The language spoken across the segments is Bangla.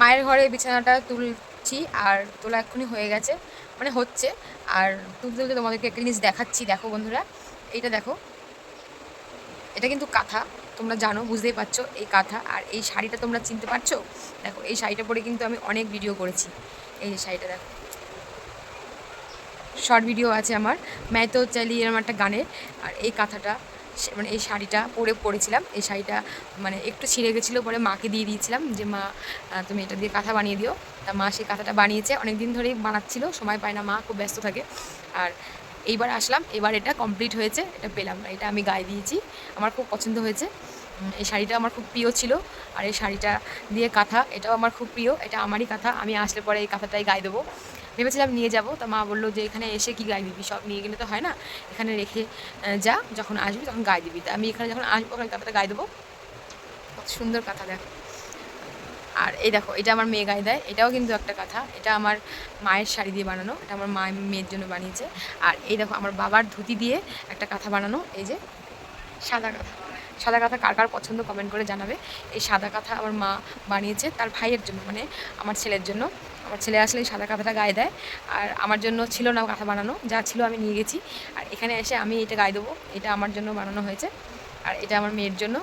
মায়ের ঘরে বিছানাটা তুলছি আর তোলা এক্ষুনি হয়ে গেছে মানে হচ্ছে। আর তুলতে তুলতে তোমাদেরকে একটা জিনিস দেখাচ্ছি, দেখো বন্ধুরা। এইটা দেখো। এটা কিন্তু কাঁথা, তোমরা জানো, বুঝতেই পারছ এই কাঁথা। আর এই শাড়িটা তোমরা চিনতে পারছ? দেখো, এই শাড়িটা পরে কিন্তু আমি অনেক ভিডিও করেছি। এই শাড়িটা দেখো। শর্ট ভিডিও আছে আমার। তো চালিয়ে এরম একটা গানের। আর এই কাঁথাটা মানে এই শাড়িটা পরে পরেছিলাম। এই শাড়িটা মানে একটু ছিঁড়ে গেছিল পরে মাকে দিয়ে দিয়েছিলাম যে, মা তুমি এটা দিয়ে কাঁথা বানিয়ে দিও। তা মা সেই কাঁথাটা বানিয়েছে। অনেক দিন ধরেই বানাচ্ছিল, সময় পায় না, মা খুব ব্যস্ত থাকে। আর এইবার আসলাম, এবার এটা কমপ্লিট হয়েছে, এটা পেলাম। এটা আমি গায়ে দিয়েছি, আমার খুব পছন্দ হয়েছে। এই শাড়িটা আমার খুব প্রিয় ছিল। আর এই শাড়িটা দিয়ে কাঁথা, এটাও আমার খুব প্রিয়, এটা আমারই কাঁথা, আমি আসলে পরে এই কাঁথাটাই গায়ে দেবো। ভেবেছিলাম নিয়ে যাব, তা মা বলল যে এখানে এসে কি গায়ে দিবি? সব নিয়ে গেলে তো হয় না। এখানে রেখে যা, যখন আসবি তখন গায়ে দিবি। তা আমি এখানে যখন আসব, ওখানে কাঁথাটা গায়ে দেবো। কত সুন্দর কাঁথা দেখো। আর এই দেখো, এটা আমার মেয়ে গায়ে দেয়। এটাও কিন্তু একটা কাঁথা। এটা আমার মায়ের শাড়ি দিয়ে বানানো। এটা আমার মা মেয়ের জন্য বানিয়েছে। আর এই দেখো, আমার বাবার ধুতি দিয়ে একটা কাঁথা বানানো। এই যে, সাদা কাঁথা। সাদা কাঁথা কার কার পছন্দ কমেন্ট করে জানাবে। এই সাদা কাঁথা আমার মা বানিয়েছে তার ভাইয়ের জন্য মানে আমার ছেলের জন্য। আমার ছেলে আসলে সাদা কাঁথাটা গায়ে দেয় আর আমার জন্য ছিল না কাঁথা বানানো, যা ছিল আমি নিয়ে গেছি। আর এখানে এসে আমি এটা গায়ে দেবো, এটা আমার জন্য বানানো হয়েছে। আর এটা আমার মেয়ের জন্য।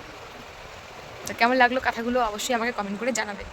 তো কেমন লাগল কাঁথাগুলো অবশ্যই আমাকে কমেন্ট করে জানাবে।